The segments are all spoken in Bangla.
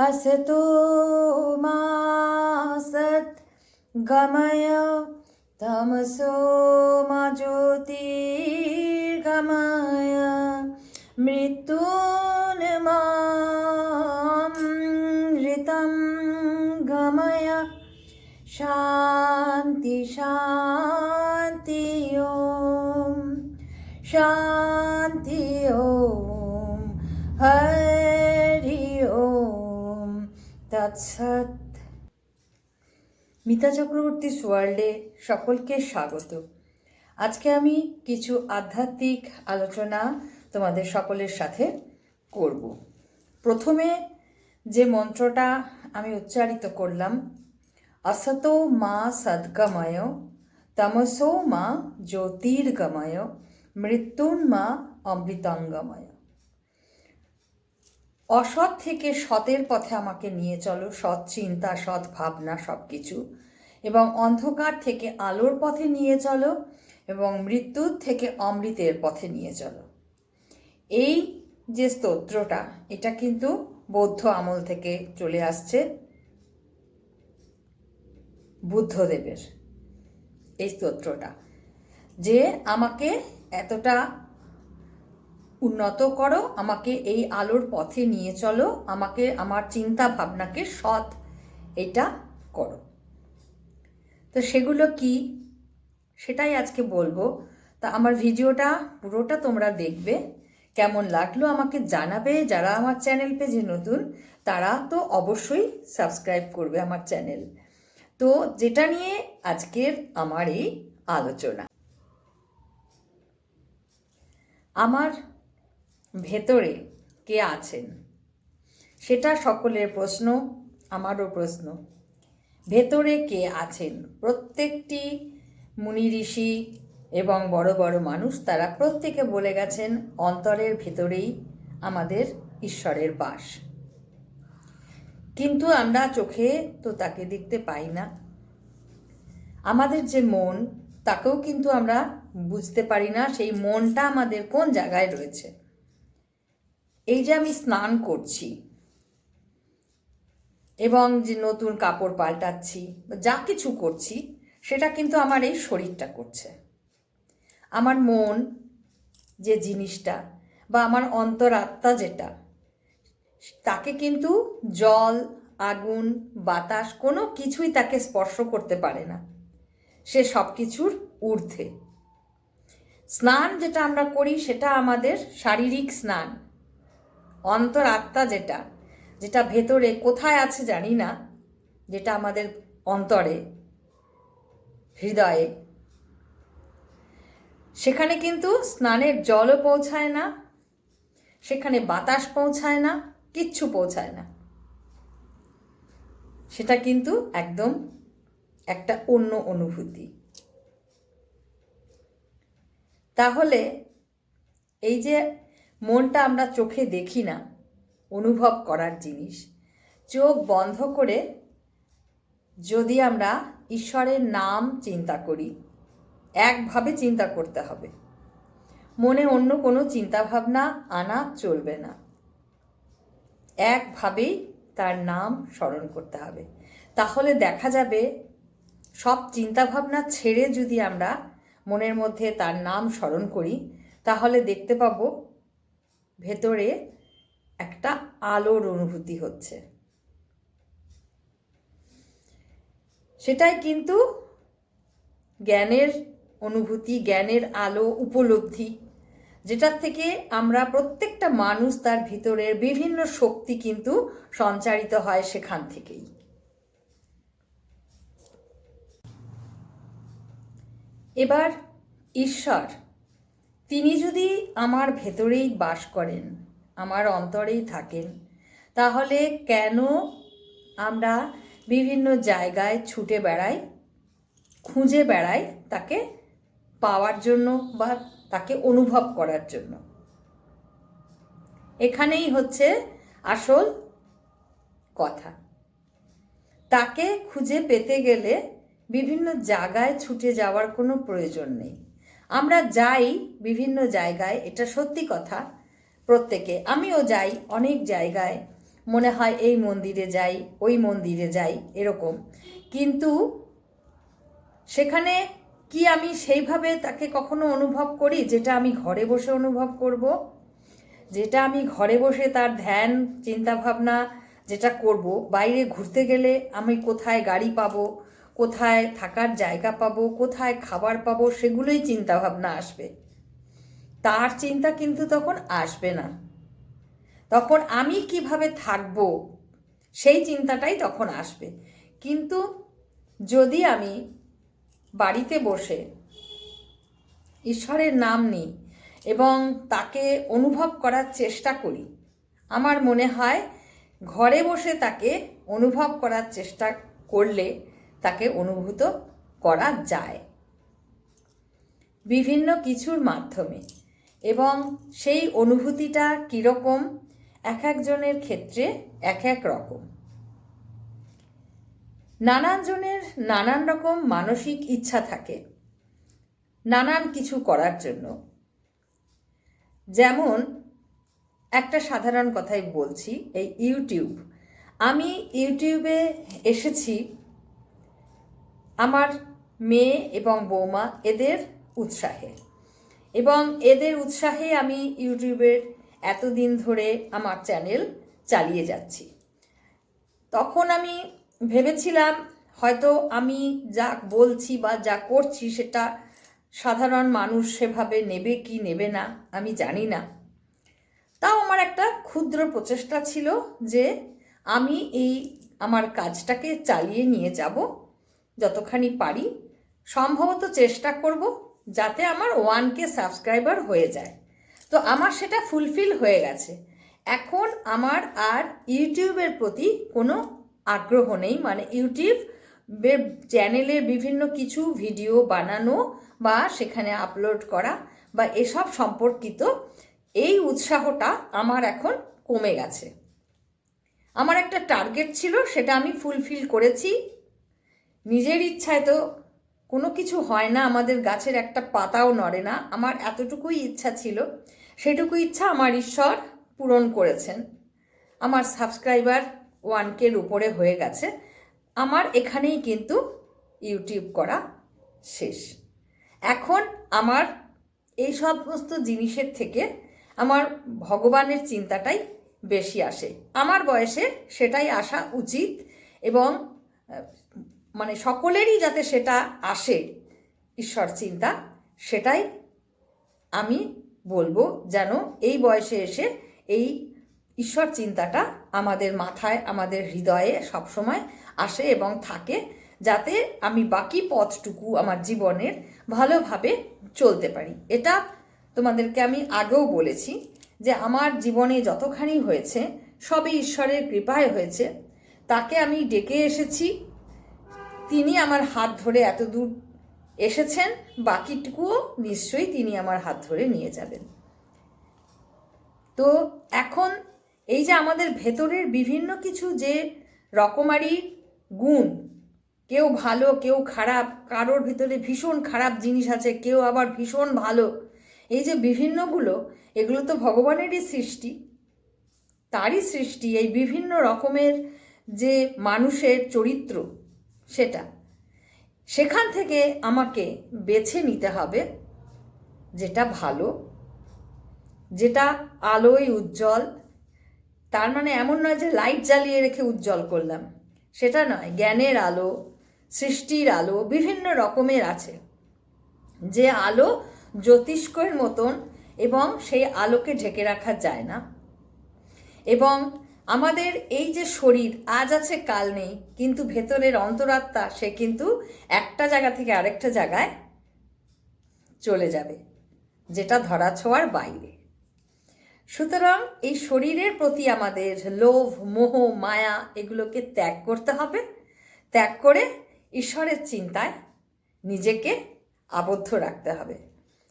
असतो मा सत् गमय तमसो मा ज्योतिर्गमय मृत्युन्मामृतं गमय। शान्ति शान्ति ॐ शान्ति ॐ हर তৎসৎ মিতা চক্রবর্তী ওয়ার্ল্ডে সকলকে স্বাগত। আজকে আমি কিছু আধ্যাত্মিক আলোচনা তোমাদের সকলের সাথে করব। প্রথমে যে মন্ত্রটা আমি উচ্চারিত করলাম অসত মা সদ্গময়, তমসো মা জ্যোতির্গময় মৃত্যুন্মা অমৃতাঙ্গময়। অসৎ থেকে সতের পথে আমাকে নিয়ে চলো, সৎ চিন্তা, সৎ ভাবনা সব কিছু এবং অন্ধকার থেকে আলোর পথে নিয়ে চলো এবং মৃত্যুর থেকে অমৃতের পথে নিয়ে চলো। এই যে স্তোত্রটা, এটা কিন্তু বৌদ্ধ আমল থেকে চলে আসছে বুদ্ধদেবের এই স্তোত্রটা। যে আমাকে এতটা উন্নত করো, আমাকে এই আলোর পথে নিয়ে চলো, আমাকে, আমার চিন্তা ভাবনাকে সৎ এটা করো। তো সেগুলো কি? সেটাই আজকে বলব। তা আমার ভিডিওটা, পুরোটা তোমরা দেখবে। কেমন লাগল আমাকে জানাবে যারা আমার চ্যানেল পেজে নতুন, তারা তো অবশ্যই সাবস্ক্রাইব করবে আমার চ্যানেল। তো যেটা নিয়ে আজকের আমার এই আলোচনা। আমার ভেতরে কে আছেন? সেটা সকলের প্রশ্ন, আমারও প্রশ্ন। ভেতরে কে আছেন? প্রত্যেকটি মুনি ঋষি এবং বড় বড় মানুষ তারা প্রত্যেকে বলে গেছেন, অন্তরের ভেতরেই আমাদের ঈশ্বরের বাস। কিন্তু আমরা চোখে তো তাকে দেখতে পাই না। আমাদের যে মন, তাকেও কিন্তু আমরা বুঝতে পারি না, সেই মনটা আমাদের কোন জায়গায় রয়েছে? এই যে আমি স্নান করছি এবং যে নতুন কাপড় পাল্টাচ্ছি যা কিছু করছি, সেটা কিন্তু আমার এই শরীরটা করছে। আমার মন যে জিনিসটা বা আমার অন্তরাত্মা যেটা, তাকে কিন্তু জল, আগুন, বাতাস কোনো কিছুই তাকে স্পর্শ করতে পারে না। সে সব কিছুর ঊর্ধ্বে। স্নান যেটা আমরা করি, সেটা আমাদের শারীরিক স্নান। অন্তর আত্মা যেটা যেটা ভেতরে কোথায় আছে জানি না, যেটা আমাদের অন্তরে, হৃদয়ে। সেখানে কিন্তু স্নানের জলও পৌঁছায় না, সেখানে বাতাস পৌঁছায় না, কিচ্ছু পৌঁছায় না। সেটা কিন্তু একদম একটা অন্য অনুভূতি। তাহলে এই যে মনটা আমরা চোখে দেখি না, অনুভব করার জিনিস। চোখ বন্ধ করে যদি আমরা ঈশ্বরের নাম চিন্তা করি, একভাবে চিন্তা করতে হবে। মনে অন্য কোনো চিন্তাভাবনা আনা চলবে না। একভাবেই তার নাম স্মরণ করতে হবে। তাহলে দেখা যাবে, সব চিন্তাভাবনা ছেড়ে যদি আমরা মনের মধ্যে তার নাম স্মরণ করি, তাহলে দেখতে পাবো ভেতরে একটা আলোর অনুভূতি হচ্ছে। সেটাই কিন্তু জ্ঞানের অনুভূতি, জ্ঞানের আলো উপলব্ধি, যেটার থেকে আমরা প্রত্যেকটা মানুষ তার ভিতরের বিভিন্ন শক্তি কিন্তু সঞ্চারিত হয় সেখান থেকেই। এবার ঈশ্বর তিনি যদি আমার ভেতরেই বাস করেন, আমার অন্তরেই থাকেন, তাহলে কেন আমরা বিভিন্ন জায়গায় ছুটে বেড়াই, খুঁজে বেড়াই তাকে পাওয়ার জন্য বা তাকে অনুভব করার জন্য? এখানেই হচ্ছে আসল কথা। তাকে খুঁজে পেতে গেলে বিভিন্ন জায়গায় ছুটে যাওয়ার কোনো প্রয়োজন নেই। আমরা যাই বিভিন্ন জায়গায়, এটা সত্যি কথা। প্রত্যেকে, আমিও যাই অনেক জায়গায়। মনে হয় এই মন্দিরে যাই, ওই মন্দিরে যাই, এরকম। কিন্তু সেখানে কি আমি সেইভাবে তাকে কখনো অনুভব করি, যেটা আমি ঘরে বসে অনুভব করব? যেটা আমি ঘরে বসে তার ধ্যান, চিন্তাভাবনা, যেটা করব? বাইরে ঘুরতে গেলে আমি কোথায় গাড়ি পাবো? কোথায় থাকার জায়গা পাবো, কোথায় খাবার পাবো, সেগুলোই চিন্তাভাবনা আসবে। তার চিন্তা কিন্তু তখন আসবে না। তখন আমি কীভাবে থাকব, সেই চিন্তাটাই তখন আসবে। কিন্তু যদি আমি বাড়িতে বসে ঈশ্বরের নাম নিই এবং তাকে অনুভব করার চেষ্টা করি, আমার মনে হয় ঘরে বসে তাকে অনুভব করার চেষ্টা করলে তাকে অনুভূত করা যায়। বিভিন্ন কিছুর মাধ্যমে এবং সেই অনুভূতিটা কীরকম, এক একজনের ক্ষেত্রে এক এক রকম। নানান জনের নানান রকম মানসিক ইচ্ছা থাকে নানান কিছু করার জন্য। যেমন একটা সাধারণ কথাই বলছি, এই ইউটিউব। আমি ইউটিউবে এসেছি আমার মেয়ে এবং বৌমা এদের উৎসাহে। এবং এদের উৎসাহে আমি ইউটিউবের এতদিন ধরে আমার চ্যানেল চালিয়ে যাচ্ছি। তখন আমি ভেবেছিলাম, হয়তো আমি যা বলছি বা যা করছি সেটা সাধারণ মানুষ সেভাবে নেবে কি নেবে না, আমি জানি না। তাও আমার একটা ক্ষুদ্র প্রচেষ্টা ছিল যে আমি এই আমার কাজটাকে চালিয়ে নিয়ে যাব। যতখানি পারি, সম্ভবত চেষ্টা করব যাতে আমার ওয়ান কে সাবস্ক্রাইবার হয়ে যায়। তো আমার সেটা ফুলফিল হয়ে গেছে। এখন আমার আর ইউটিউবের প্রতি কোনো আগ্রহ নেই। মানে ইউটিউব চ্যানেলে বিভিন্ন কিছু ভিডিও বানানো বা সেখানে আপলোড করা বা এসব সম্পর্কিত এই উৎসাহটা আমার এখন কমে গেছে। আমার একটা টার্গেট ছিল, সেটা আমি ফুলফিল করেছি। নিজের ইচ্ছায় তো কোনো কিছু হয় না, আমাদের গাছের একটা পাতাও নড়ে না। আমার এতটুকুই ইচ্ছা ছিল, সেটুকু ইচ্ছা আমার ঈশ্বর পূরণ করেছেন। আমার সাবস্ক্রাইবার ওয়ান কের উপরে হয়ে গেছে। আমার এখানেই কিন্তু ইউটিউব করা শেষ। এখন আমার এই সমস্ত জিনিসের থেকে আমার ভগবানের চিন্তাটাই বেশি আসে। আমার বয়সে সেটাই আসা উচিত এবং মানে সকলেরই যাতে সেটা আসে, ঈশ্বর চিন্তা, সেটাই আমি বলব যেন এই বয়সে এসে এই ঈশ্বর চিন্তাটা আমাদের মাথায়, আমাদের হৃদয়ে সবসময় আসে এবং থাকে যাতে আমি বাকি পথটুকু আমার জীবনের ভালোভাবে চলতে পারি। এটা তোমাদেরকে আমি আগেও বলেছি যে আমার জীবনে যতখানি হয়েছে, সবই ঈশ্বরের কৃপায় হয়েছে। তাকে আমি ডেকে এসেছি তিনি আমার হাত ধরে এত দূর এসেছেন, বাকিটুকুও নিশ্চয়ই তিনি আমার হাত ধরে নিয়ে যাবেন। তো এখন এই যে আমাদের ভেতরের বিভিন্ন কিছু যে রকমারি গুণ, কেউ ভালো, কেউ খারাপ, কারোর ভিতরে ভীষণ খারাপ জিনিস আছে, কেউ আবার ভীষণ ভালো, এই যে বিভিন্নগুলো, এগুলো তো ভগবানেরই সৃষ্টি, তারই সৃষ্টি, এই বিভিন্ন রকমের যে মানুষের চরিত্র সেটা। সেখান থেকে আমাকে বেছে নিতে হবে যেটা ভালো, যেটা আলোয় উজ্জ্বল, তার মানে এমন নয় যে লাইট জ্বালিয়ে রেখে উজ্জ্বল করলাম। সেটা নয়, জ্ঞানের আলো, সৃষ্টির আলো বিভিন্ন রকমের আছে। যে আলো জ্যোতিষ্কের মতন এবং সেই আলোকে ঢেকে রাখা যায় না। এবং আমাদের এই যে শরীর, আজ আছে, কাল নেই, কিন্তু ভেতরের অন্তরাত্মা, সে কিন্তু একটা জায়গা থেকে আরেকটা জায়গায় চলে যাবে, যেটা ধরা ছোঁয়ার বাইরে। সুতরাং এই শরীরের প্রতি আমাদের লোভ, মোহ, মায়া, এগুলোকে ত্যাগ করতে হবে। ত্যাগ করে ঈশ্বরের চিন্তায় নিজেকে আবদ্ধ রাখতে হবে,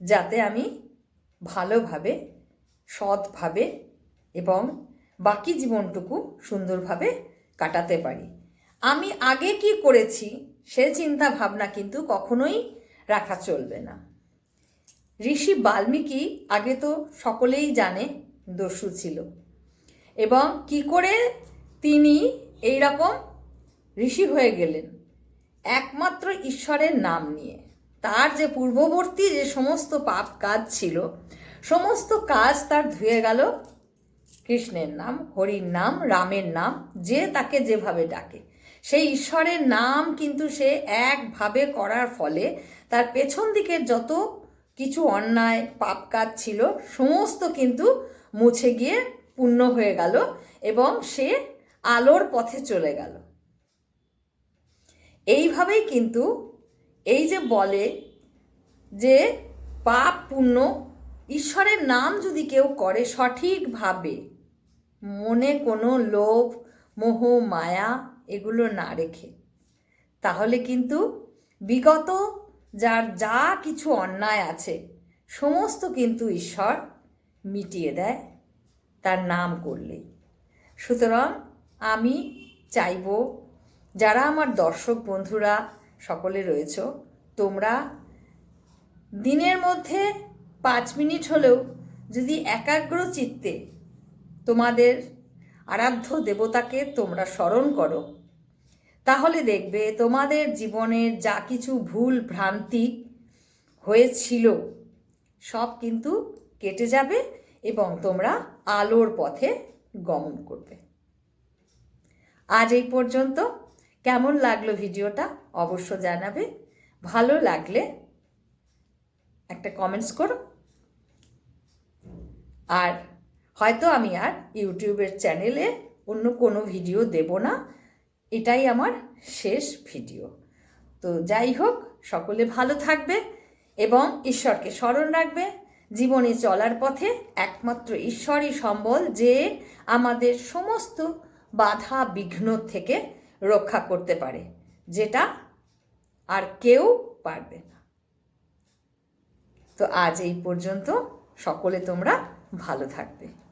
যাতে আমি ভালোভাবে, সৎভাবে এবং বাকি জীবনটুকু সুন্দরভাবে কাটাতে পারি। আমি আগে কি করেছি সে চিন্তা ভাবনা কিন্তু কখনোই রাখা চলবে না। ঋষি বাল্মীকি আগে তো সকলেই জানে দস্যু ছিল। এবং কি করে তিনি এই রকম ঋষি হয়ে গেলেন? একমাত্র ঈশ্বরের নাম নিয়ে। তার যে পূর্ববর্তী যে সমস্ত পাপ কাজ ছিল, সমস্ত কাজ তার ধুয়ে গেল কৃষ্ণের নাম, হরির নাম, রামের নাম, যে তাকে যেভাবে ডাকে। সেই ঈশ্বরের নাম কিন্তু সে একভাবে করার ফলে তার পেছন দিকের যত কিছু অন্যায়, পাপ কাজ ছিল, সমস্ত কিন্তু মুছে গিয়ে পূর্ণ হয়ে গেল এবং সে আলোর পথে চলে গেল। এইভাবেই কিন্তু এই যে বলে যে পাপ পুণ্য ঈশ্বরের নাম যদি কেউ করে সঠিকভাবে মনে কোনো লোভ, মোহ, মায়া এগুলো না রেখে। তাহলে কিন্তু বিগত যার যা কিছু অন্যায় আছে, সমস্ত কিন্তু ঈশ্বর মিটিয়ে দেয়, তার নাম করলেই সুতরাং আমি চাইব, যারা আমার দর্শক বন্ধুরা সকলে রয়েছ, তোমরা দিনের মধ্যে পাঁচ মিনিট হলেও যদি একাগ্র চিত্তে তোমাদের আরাধ্য দেবতাকে তোমরা স্মরণ করো। তাহলে দেখবে তোমাদের জীবনের যা কিছু ভুল ভ্রান্তি হয়েছিল, সব কিন্তু কেটে যাবে এবং তোমরা আলোর পথে গমন করবে। আজ এই পর্যন্ত। কেমন লাগল ভিডিওটা অবশ্য জানাবে। ভালো লাগলে একটা কমেন্টস করো। আর হয়তো আমি আর ইউটিউবের চ্যানেলে অন্য কোনো ভিডিও দেব না। এটাই আমার শেষ ভিডিও। তো যাই হোক, সকলে ভালো থাকবে এবং ঈশ্বরকে স্মরণ রাখবে। জীবনে চলার পথে একমাত্র ঈশ্বরই সম্বল যে আমাদের সমস্ত বাধা বিঘ্ন থেকে রক্ষা করতে পারে, যেটা আর কেউ পারবে না। তো আজ এই পর্যন্ত সকলে তোমরা ভালো থাকবে।